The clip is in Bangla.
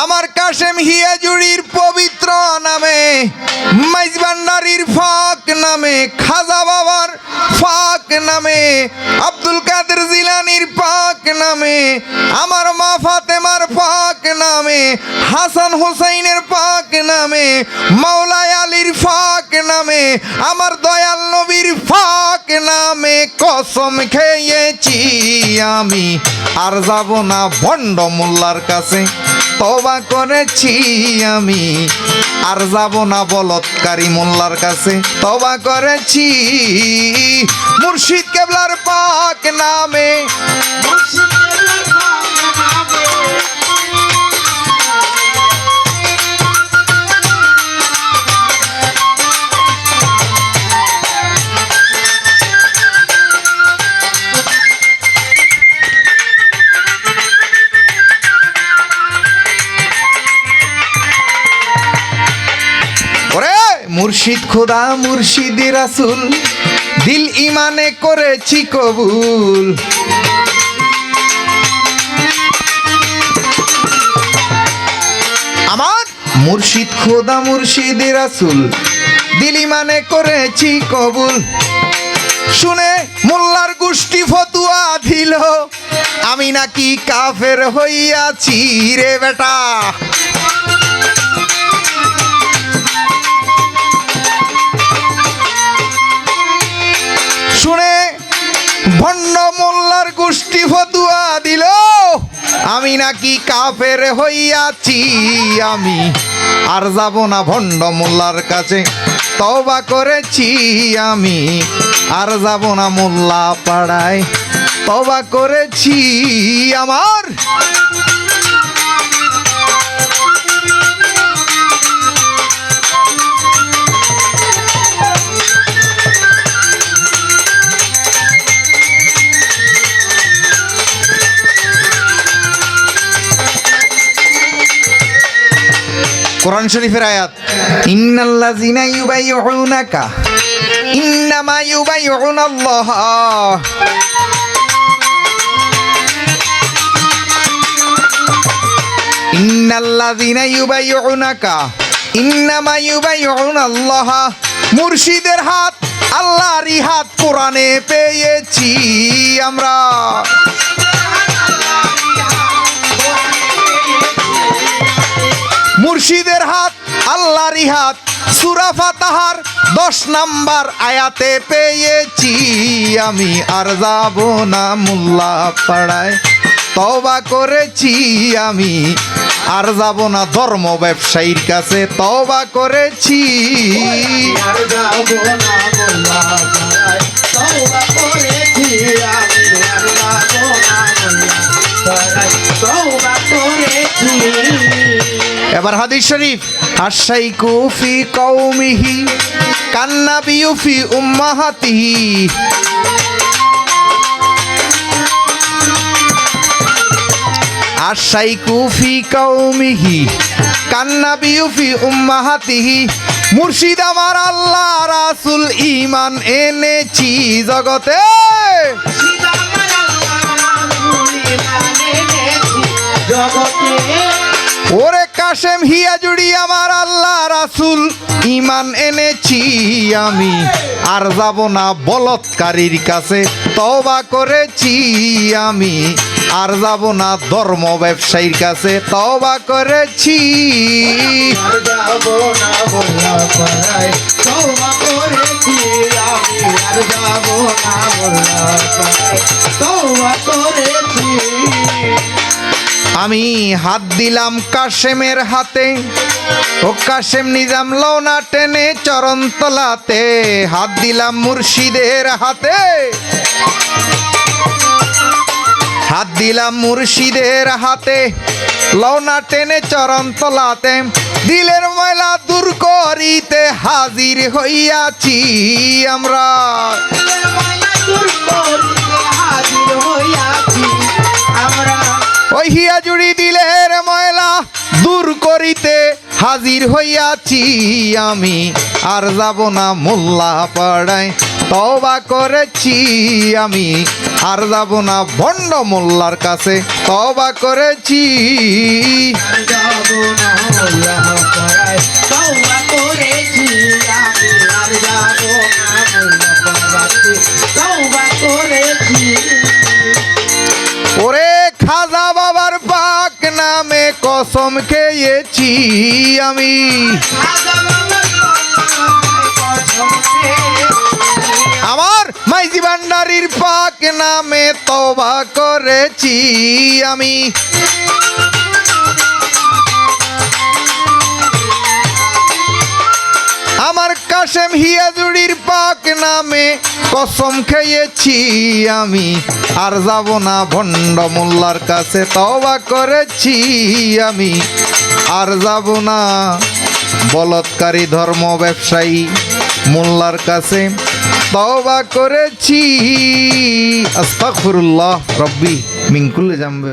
আমার কাশেম হিয়াজুড়ির পবিত্র নামে মাইজবান্ডারির ফাক নামে, খাজা বাবার ফাক নামে, আব্দুল কাদের জিলানির পাক নামে, আমার মা ফাতেমার পাক নামে, হাসান হোসাইনের পাক নামে, মাওলায় আলীর ফাক নামে, আমার দয়াল ফাক কসম খেয়েছি আমি। আর যাব না ভণ্ড মোল্লার কাছে তবা করেছি আমি। আর যাব না বলৎকারী মোল্লার কাছে তবা করেছি। মুর্শিদ কেবলার পাক নামে। ওরে মুর্শিদ, খোদা মুর্শিদ রাসুল, দিল ইমানে করেছি কবুল। আমার মুর্শিদ, খোদা মুর্শিদ রাসুল, দিল ইমানে করেছি কবুল। শুনে মোল্লার গোষ্ঠী ফতুয়া দিল, আমি নাকি কাফের হইয়াছি রে বেটা। গোষ্ঠী ফতুয়া দিল। আমি নাকি কাফের হইয়াছি, আমি আর যাব না ভণ্ড মোল্লার কাছে। তবা করেছি আমি, আর যাব না মোল্লা পাড়ায় তবা করেছি আমার কোরআন শরীফের আয়াত, ইন্নাল্লাযিনা ইউবাইয়ুনাকা ইন্নামা ইউবাইয়ুনাল্লাহ ইন্নাল্লাযিনা ইউবাইয়ুনাকা ইন্নামা ইউবাইয়ুনাল্লাহ মুর্শিদের হাত আল্লাহরই হাত কোরআনে পেয়েছি আমরা। মুর্শিদের হাত আল্লাহরই হাত। সুরা ফাতাহার দশ নাম্বার আয়াতে পেয়েছি। আমি আর যাব না মোল্লা পাড়ায়। তবা করেছি আমি আর যাব না ধর্ম ব্যবসায়ীর কাছে। তবা করেছি। আর যাব না মোল্লা পাড়ায়, তওবা করেছি আমি, এবার হাদিস শরীফ আশাই কুফি কৌমিহি কান্না বিউফি উম্মাহাতিহি। আশাই কুফি কৌমিহি কান্না বিউফি উম্মাহাতিহি। মুর্শিদ আমার আল্লাহ রাসুল ইমান এনেছি জগতে। জগতে। ওরে কাশেম হিয়া জুড়ি আমার আল্লাহ রাসুল। ইমান এনেছি আমি। আর যাব না বলৎকারীর কাছে। তবা করেছি আমি। আর যাব না ধর্ম ব্যবসায়ীর কাছে। তবা করেছি। তওবা করেছি। আমি, হাত দিলাম কাশেমের হাতে ও কাশেম নিজাম লওনা টেনে চরণ তলাতে হাত দিলাম মুর্শিদের হাতে। হাত দিলাম মুর্শিদের হাতে লওনা টেনে চরণ তলাতে দিলের ময়লা দূর করিতে হাজির হইয়াছি আমরা। হিয়া জুড়ি দিলের ময়লা দূর করিতে হাজির হইয়াছি আমি। আর যাব না মোল্লা পাড়ায় তবা করেছি আমি। আর যাব না ভণ্ড মোল্লার কাছে তবা করেছি। যাব যাব নামে কসম খেয়েছি আমি। আমার মাইজি ভান্ডারির পাক নামে তবা করেছি আমি। আমার কাশেম হিয়াজুড়ির পাক নামে কসম খেয়েছি আমি। আর যাব না ভণ্ড মোল্লার কাছে তবা করেছি আমি। আর যাব না বলৎকারী ধর্ম ব্যবসায়ী মোল্লার কাছে তবা করেছি। আস্তাগফিরুল্লাহ, রব্বি মিনকুল জামবে